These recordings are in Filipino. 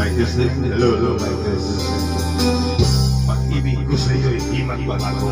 like this, look, look, look like this. Pag-ibig ko sa iyo, hindi eh, magbabago.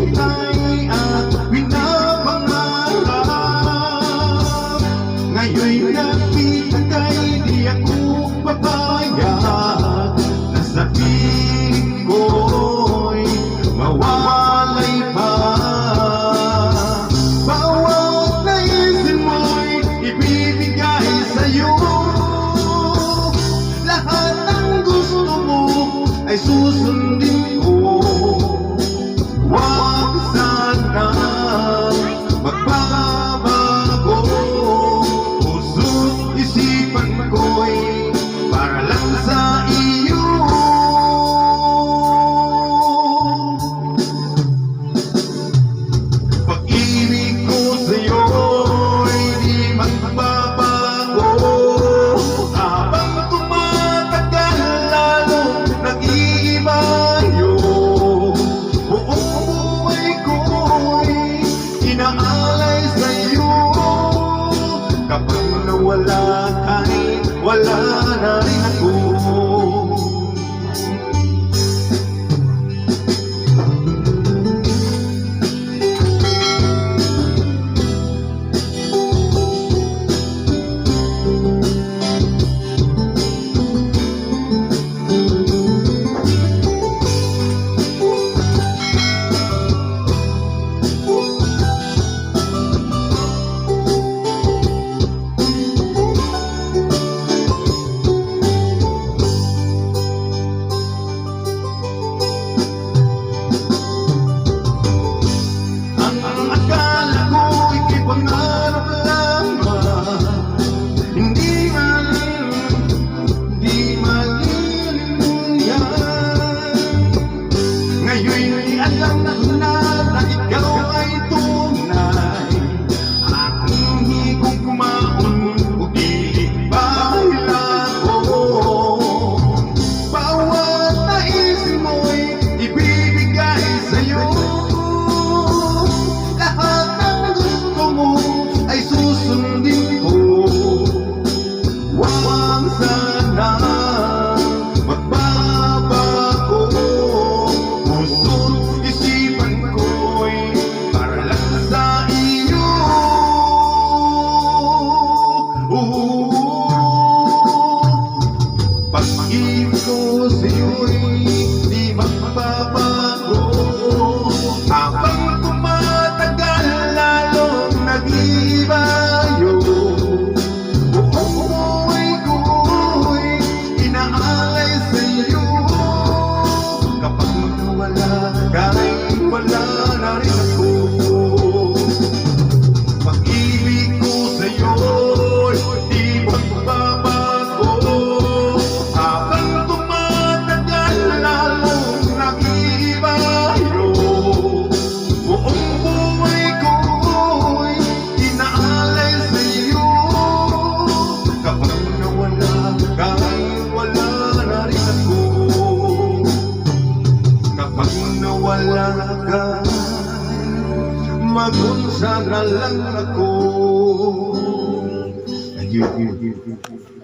hintay at pinapangarap Ngayon'y nagpitagay, di ako papayag Na sa piling ko'y mawalay pa Bawat naisin mo'y ibibigay sa'yo. Lahat ng gusto mo ay susunod bye wala ka rin, wala na rin ako. love. magunsa lang ako. Thank you.